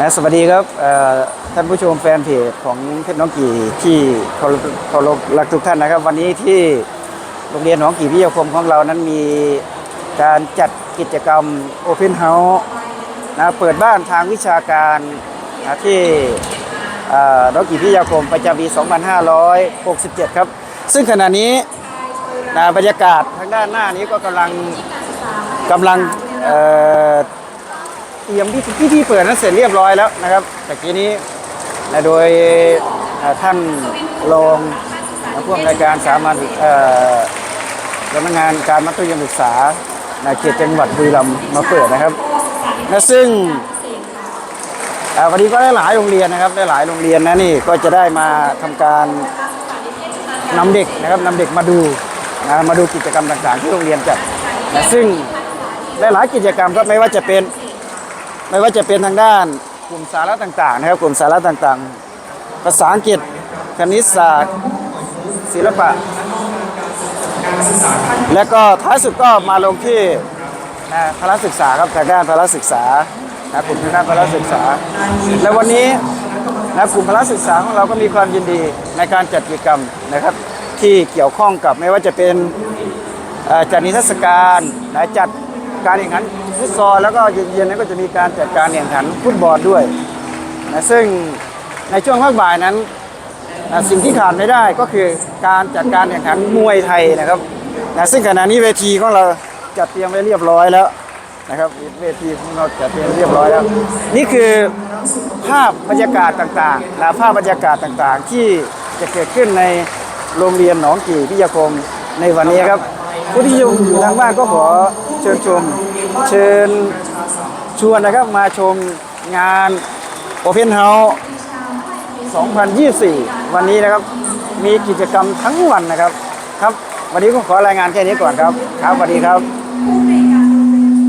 นะสวัสดีครับท่านผู้ชมแฟนเพจของเพชรน้องกี่ที่เคารพเคารพรักทุกท่านนะครับ วันนี้ที่โรงเรียนหนองกี่วิทยาคมของเรานั้นมีการจัดกิจกรรม Open House นะเปิดบ้านทางวิชาการนะที่เอ่อหนองกี่วิทยาคมประจำปี 2567 ครับ ซึ่งขณะนี้นะบรรยากาศทางด้านหน้านี้ก็กำลังกำลังเอ่อ ยมที่พิธีเปิดนั้นเสร็จเรียบร้อยแล้วนะครับแต่กี้นี้นะโดยท่านรองผู้อำนวยการสามัญสำนักงานการมัธยมศึกษาในเขตจังหวัดบุรีรัมย์มาเปิดนะครับนะซึ่งวันนี้ก็ได้หลายโรงเรียนนะครับได้หลายโรงเรียนนะนี่ก็จะได้มาทำการนำเด็กนะครับนำเด็กมาดูนะมาดูกิจกรรมต่างๆ ที่โรงเรียนจัดนะซึ่งได้หลายกิจกรรมครับไม่ว่าจะเป็น ไม่ว่าจะเป็นทางด้านกลุ่มสาระต่างๆ นะครับ กลุ่มสาระต่างๆ ภาษาอังกฤษ คณิตศาสตร์ ศิลปะ และก็ท้ายสุดก็มาลงที่พละศึกษาครับทางด้านพละศึกษานะกลุ่มทางด้านพละศึกษา และวันนี้นะกลุ่มพละศึกษาของเราก็มีความยินดีในการจัดกิจกรรมนะครับ ที่เกี่ยวข้องกับไม่ว่าจะเป็นจัดนิทรรศการนะจัด การแข่งขันฟุตซอลแล้วก็เย็นๆนั้นก็จะมีการจัดการแข่งขันฟุตบอลด้วยนะซึ่งในช่วงภาคบ่ายนั้นนะสิ่งที่ขาดไม่ได้ก็คือการจัดการแข่งขันมวยไทยนะครับนะซึ่งขณะนี้เวทีของเราจัดเตรียมไว้เรียบร้อยแล้วนะครับเวทีของเราจัดเตรียมเรียบร้อยแล้ว นี่คือภาพบรรยากาศต่างๆนะภาพบรรยากาศต่างๆ ที่จะเกิดขึ้นในโรงเรียนหนองกี่พิยาคมในวันนี้ครับผู้ที่อยู่ทางบ้านก็ขอ เชิญชม เชิญชวนนะครับมาชมงานโอเพนเฮาส์2024 วันนี้นะครับมีกิจกรรมทั้งวันนะครับ ครับ วันนี้ก็ขอรายงานแค่นี้ก่อนครับ ครับสวัสดีครับ